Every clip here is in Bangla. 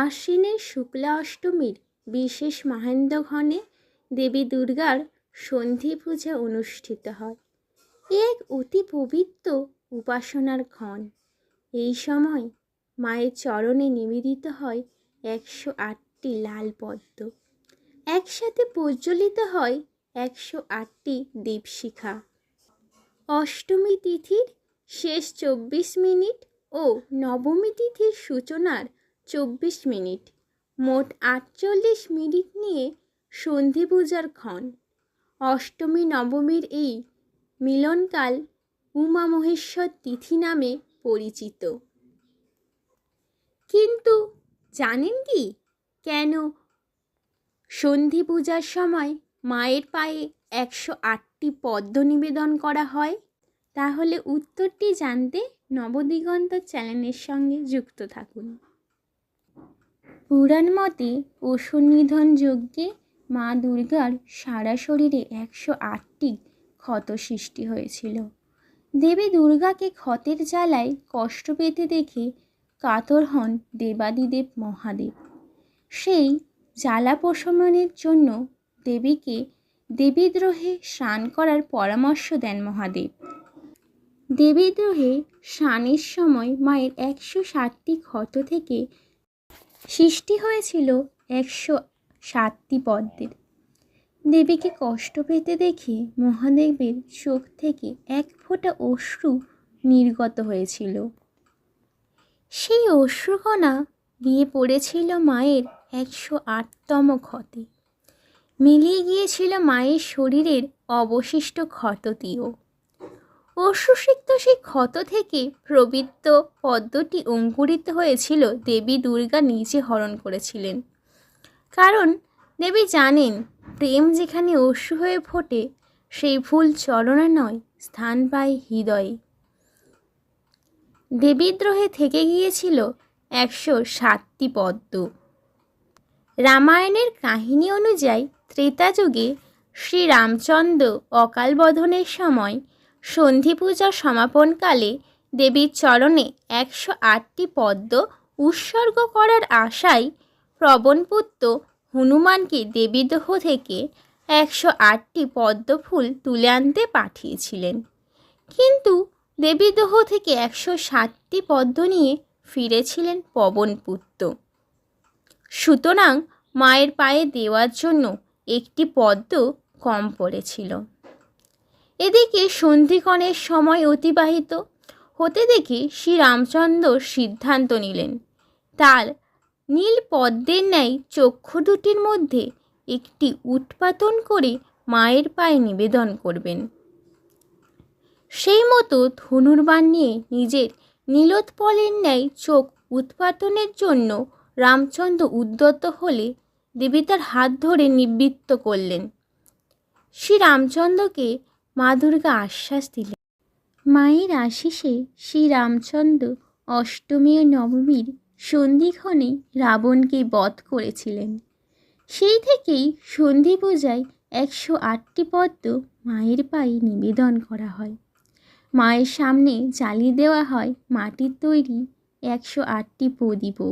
আশ্বিনের শুক্লা অষ্টমীর বিশেষ মাহেন্দ্রক্ষণে দেবী দুর্গার সন্ধি পূজা অনুষ্ঠিত হয়। এক অতি পবিত্র উপাসনার ক্ষণ। এই সময় মায়ের চরণে নিবেদিত হয় একশো আটটি লাল পদ্ম। একসাথে প্রজ্বলিত হয় একশো আটটি দীপশিখা। অষ্টমী তিথির শেষ চব্বিশ মিনিট ও নবমী তিথির সূচনার চব্বিশ মিনিট। মোট আটচল্লিশ মিনিট নিয়ে সন্ধি পূজার ক্ষণ। অষ্টমী, নবমীর এই মিলনকাল উমা মহেশ্বর তিথি নামে পরিচিত। কিন্তু জানেন কি? কেন? সন্ধি পূজার সময় মায়ের পায়ে একশো আটটি পদ্ম নিবেদন করা হয়। তাহলে উত্তরটি জানতে নবদিগন্ত চ্যানেলের সঙ্গে যুক্ত থাকুন। পুরাণ মতে অসুর নিধন যজ্ঞে মা দুর্গার সারা শরীরে একশো আটটি ক্ষত সৃষ্টি হয়েছিল। দেবী দুর্গাকে ক্ষতের জ্বালায় কষ্ট পেতে দেখে কাতর হন দেবাদিদেব মহাদেব। সেই জ্বালা প্রশমনের জন্য দেবীকে দেবীদ্রোহে স্নান করার পরামর্শ দেন মহাদেব। দেবীদ্রোহে স্নানের সময় মায়ের একশো ষাটটি ক্ষত থেকে সৃষ্টি হয়েছিল একশো সাতটি পদ্মের। দেবীকে কষ্ট পেতে দেখে মহাদেবের চোখ থেকে এক ফোঁটা অশ্রু নির্গত হয়েছিল। সেই অশ্রুকণা গিয়ে পড়েছিল মায়ের একশো আটতম ক্ষতে। মিলিয়ে গিয়েছিল মায়ের শরীরের অবশিষ্ট ক্ষতটিও। অশ্রুসিক্ত সেই ক্ষত থেকে প্রবৃত্ত পদ্মটি অঙ্কুরিত হয়েছিল দেবী দুর্গা নিজে হরণ করেছিলেন। কারণ দেবী জানেন, প্রেম যেখানে অশ্রু হয়ে ফোটে, সেই ফুল চরণে নয়, স্থান পায় হৃদয়ে। দেবীদ্রোহে থেকে গিয়েছিল একশো সাতটি পদ্ম। রামায়ণের কাহিনী অনুযায়ী, ত্রেতা যুগে শ্রীরামচন্দ্র অকালবোধনের সময় সন্ধি পূজার সমাপনকালে দেবীর চরণে একশো আটটি পদ্ম উৎসর্গ করার আশায় প্রবণপুত্র হনুমানকে দেবীদহ থেকে একশো আটটি পদ্ম ফুল তুলে আনতে পাঠিয়েছিলেন। কিন্তু দেবীদহ থেকে একশো ষাটটি পদ্ম নিয়ে ফিরেছিলেন পবনপুত্র সুতরাং মায়ের পায়ে দেওয়ার জন্য একটি পদ্ম কম পড়েছিল। এদিকে সন্ধিকণের সময় অতিবাহিত হতে দেখে শ্রীরামচন্দ্র সিদ্ধান্ত নিলেন। তার নীল পদ্মের ন্যায় চক্ষু দুটির মধ্যে একটি উৎপাতন করে মায়ের পায়ে নিবেদন করবেন। সেই মতো ধনুর্বাণ নিয়ে নিজের নীলোৎপলের ন্যায় চোখ উৎপাতনের জন্য রামচন্দ্র উদ্যত হলে দেবী তার হাত ধরে নিবৃত্ত করলেন। শ্রী রামচন্দ্রকে মা দুর্গা আশ্বাস দিলেন। মায়ের আশিসে শ্রী রামচন্দ্র অষ্টমী ও নবমীর সন্ধিক্ষণে রাবণকে বধ করেছিলেন। সেই থেকেই সন্ধি পূজায় একশো আটটি পদ্ম মায়ের পায়ে নিবেদন করা হয়। মায়ের সামনে জ্বালিয়ে দেওয়া হয় মাটির তৈরি একশো আটটি প্রদীপও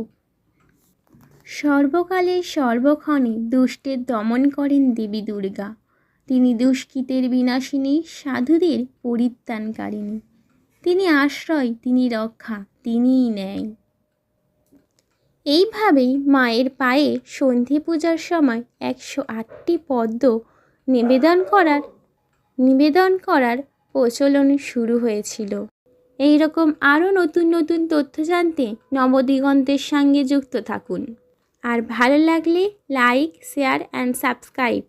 সর্বকালের সর্বক্ষণে দুষ্টের দমন করেন দেবী দুর্গা। তিনি দুষ্কৃতের বিনাশিনী, সাধুদের পরিত্রাণকারিণী। তিনি আশ্রয়, তিনি রক্ষা, তিনিই ন্যায়। এইভাবেই মায়ের পায়ে সন্ধি পূজার সময় একশো আটটি পদ্ম নিবেদন করার নিবেদন করার প্রচলন শুরু হয়েছিল। এই রকম আরও নতুন নতুন তথ্য জানতে নবদিগন্তের সঙ্গে যুক্ত থাকুন। আর ভালো লাগলে লাইক, শেয়ার অ্যান্ড সাবস্ক্রাইব